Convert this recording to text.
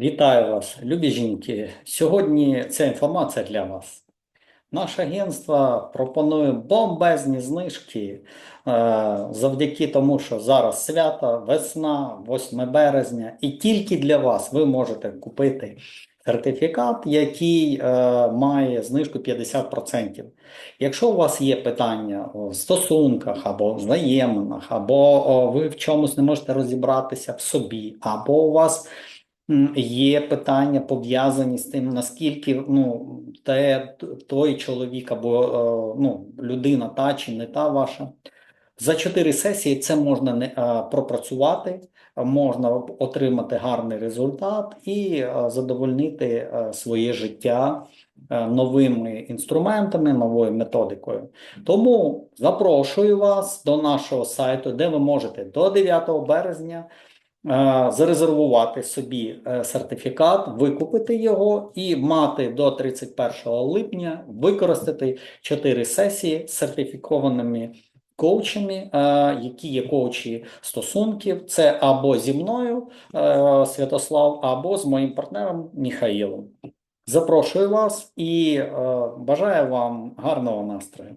Вітаю вас, любі жінки. Сьогодні ця інформація для вас. Наше агентство пропонує бомбезні знижки е, завдяки тому, що зараз свято, весна, 8 березня, і тільки для вас ви можете купити сертифікат, який е, має знижку 50%. Якщо у вас є питання у стосунках або взаєминах, або ви в чомусь не можете розібратися в собі, або у вас Є питання пов'язані з тим, наскільки ну, те, той чоловік або е, ну, людина та чи не та ваша. За чотири сесії це можна не, е, пропрацювати, можна отримати гарний результат і е, задовольнити своє життя новими інструментами, новою методикою. Тому запрошую вас до нашого сайту, де ви можете до 9 березня зарезервувати собі е, сертифікат, викупити його і мати до 31 липня використати 4 сесії з сертифікованими коучами, е, які є коучі стосунків. Це або зі мною, е, Святослав, або з моїм партнером Міхаїлом. Запрошую вас і е, бажаю вам гарного настрою.